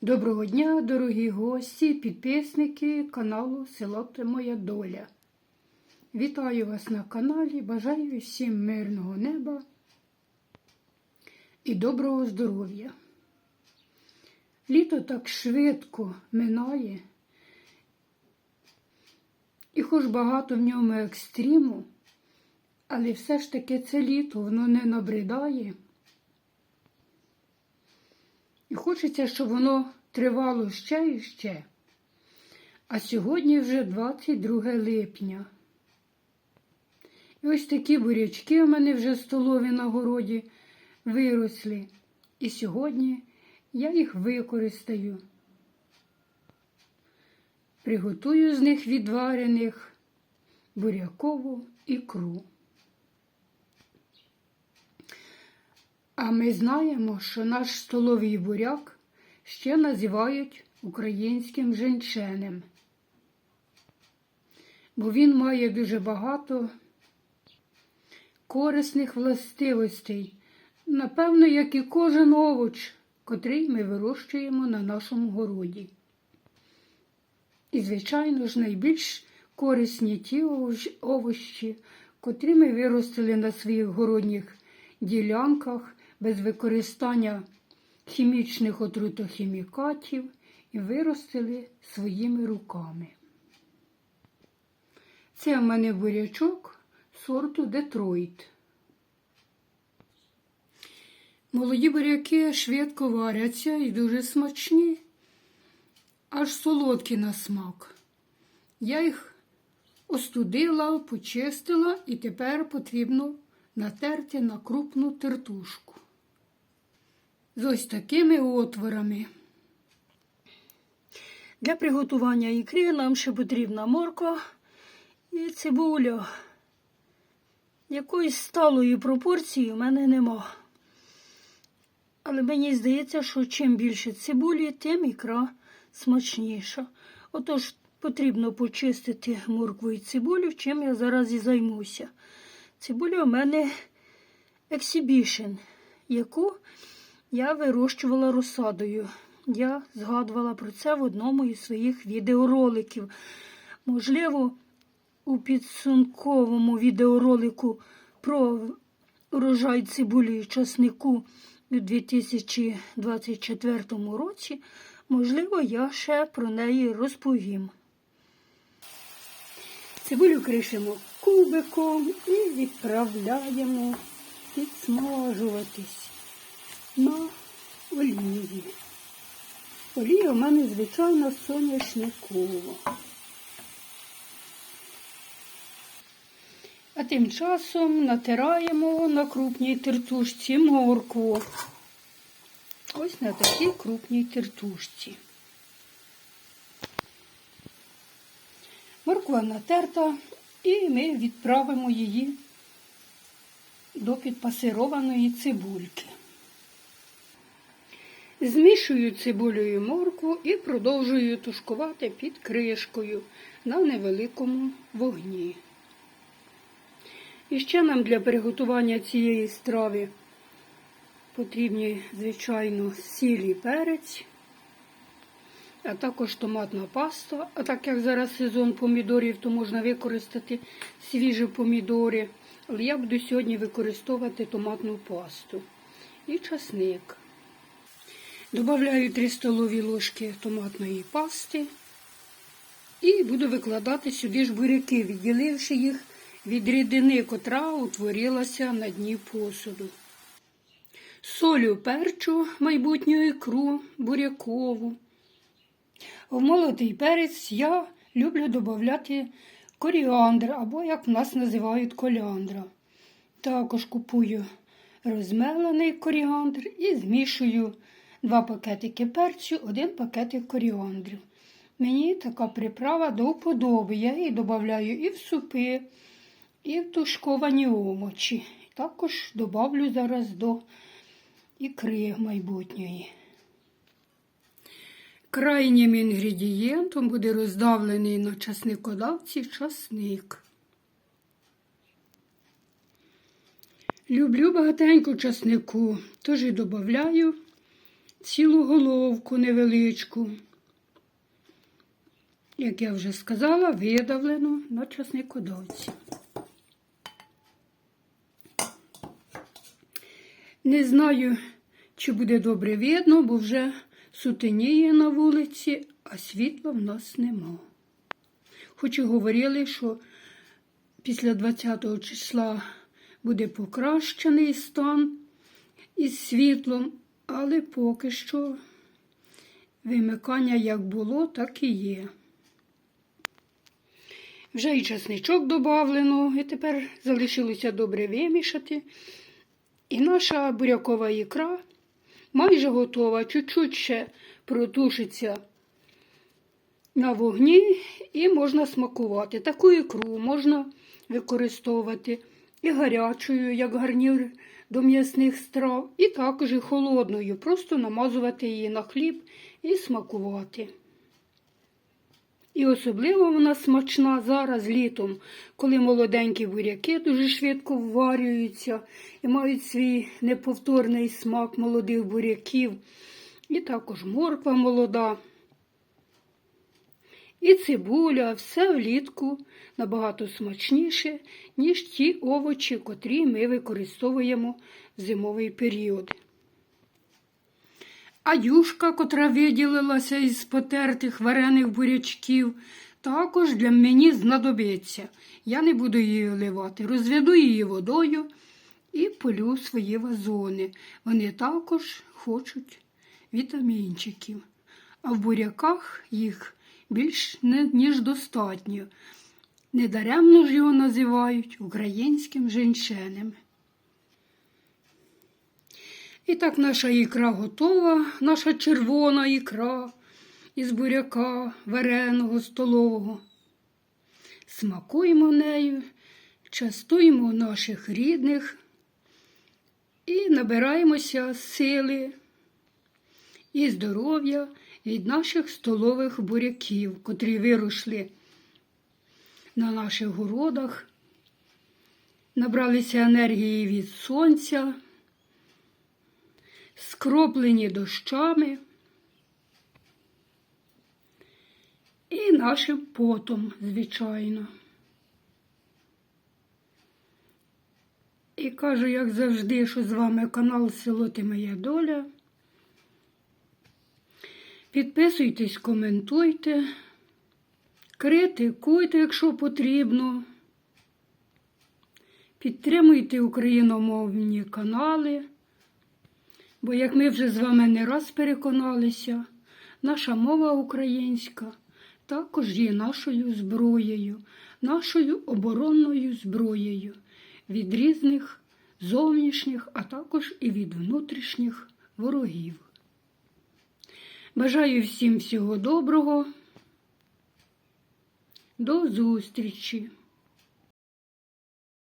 Доброго дня, дорогі гості, підписники каналу Село Це Моя Доля. Вітаю вас на каналі, бажаю всім мирного неба і доброго здоров'я. Літо так швидко минає, і хоч багато в ньому екстриму, але все ж таки це літо воно не набридає. І хочеться, щоб воно тривало ще і ще. А сьогодні вже 22 липня. І ось такі бурячки у мене вже столові на городі виросли. І сьогодні я їх використаю. Приготую з них відварених бурякову ікру. А ми знаємо, що наш столовий буряк ще називають українським женьшенем, бо він має дуже багато корисних властивостей, напевно, як і кожен овоч, котрий ми вирощуємо на нашому городі. І, звичайно ж, найбільш корисні ті овощі, котрі ми виростили на своїх городніх ділянках без використання хімічних отрутохімікатів і виростили своїми руками. Це в мене бурячок сорту Детройт. Молоді буряки швидко варяться і дуже смачні, аж солодкі на смак. Я їх остудила, почистила і тепер потрібно натерти на крупну тертушку з ось такими отворами. Для приготування ікри нам ще потрібна морква і цибуля. Якоїсь сталої пропорції в мене нема. Але мені здається, що чим більше цибулі, тим ікра смачніша. Отож, потрібно почистити моркву і цибулю, чим я зараз і займуся. Цибуля у мене ексібішн, яку я вирощувала розсадою. Я згадувала про це в одному із своїх відеороликів. Можливо, у підсумковому відеоролику про урожай цибулі і часнику у 2024 році, можливо, я ще про неї розповім. Цибулю кришимо кубиком і відправляємо підсмажуватись на олії. Олія у мене, звичайно, соняшникова. А тим часом натираємо на крупній тертушці моркву. Ось на такій крупній тертушці. Морква натерта, і ми відправимо її до підпасированої цибульки. Змішую цибулю і моркву і продовжую тушкувати під кришкою на невеликому вогні. І ще нам для приготування цієї страви потрібні, звичайно, сіль перець, а також томатна паста. А так як зараз сезон помідорів, то можна використати свіжі помідори. Але я буду сьогодні використовувати томатну пасту і часник. Добавляю 3 столові ложки томатної пасти і буду викладати сюди ж буряки, відділивши їх від рідини, котра утворилася на дні посуду. Солю перчу майбутню ікру бурякову. В молотий перець я люблю додати коріандр, або, як в нас називають, коліандра. Також купую розмелений коріандр і змішую два пакетики перцю, один пакетик коріандрів. Мені така приправа до вподоби. Я її додаю і в супи, і в тушковані овочі. Також додавлю зараз до ікри майбутньої. Крайнім інгредієнтом буде роздавлений на часникодавці часник. Люблю багатенько часнику, тож і додаю цілу головку невеличку. Як я вже сказала, видавлено на часникодавці. Не знаю, чи буде добре видно, бо вже сутеніє на вулиці, а світла в нас нема. Хоч і говорили, що після 20 числа буде покращений стан із світлом, але поки що вимикання як було, так і є. Вже і часничок додавлено, і тепер залишилося добре вимішати. І наша бурякова ікра майже готова, чуть-чуть ще протушиться на вогні і можна смакувати. Таку ікру можна використовувати і гарячою, як гарнір до м'ясних страв, і також і холодною, просто намазувати її на хліб і смакувати. І особливо вона смачна зараз літом, коли молоденькі буряки дуже швидко вварюються і мають свій неповторний смак молодих буряків, і також морква молода. І цибуля, все влітку набагато смачніше, ніж ті овочі, котрі ми використовуємо в зимовий період. А юшка, котра виділилася із потертих варених бурячків, також для мені знадобиться. Я не буду її вливати. Розведу її водою і полю свої вазони. Вони також хочуть вітамінчиків. А в буряках їх більш ніж достатньо. Недаремно ж його називають українським женьшенем. І так наша ікра готова, наша червона ікра із буряка вареного, столового. Смакуємо нею, частуємо наших рідних і набираємося сили і здоров'я від наших столових буряків, котрі виросли на наших городах, набралися енергії від сонця скроплені дощами і нашим потом, звичайно. І кажу, як завжди, що з вами канал Село Ти Моя Доля. Підписуйтесь, коментуйте, критикуйте, якщо потрібно. Підтримуйте україномовні канали. Бо, як ми вже з вами не раз переконалися, наша мова українська також є нашою зброєю, нашою оборонною зброєю від різних зовнішніх, а також і від внутрішніх ворогів. Бажаю всім всього доброго. До зустрічі!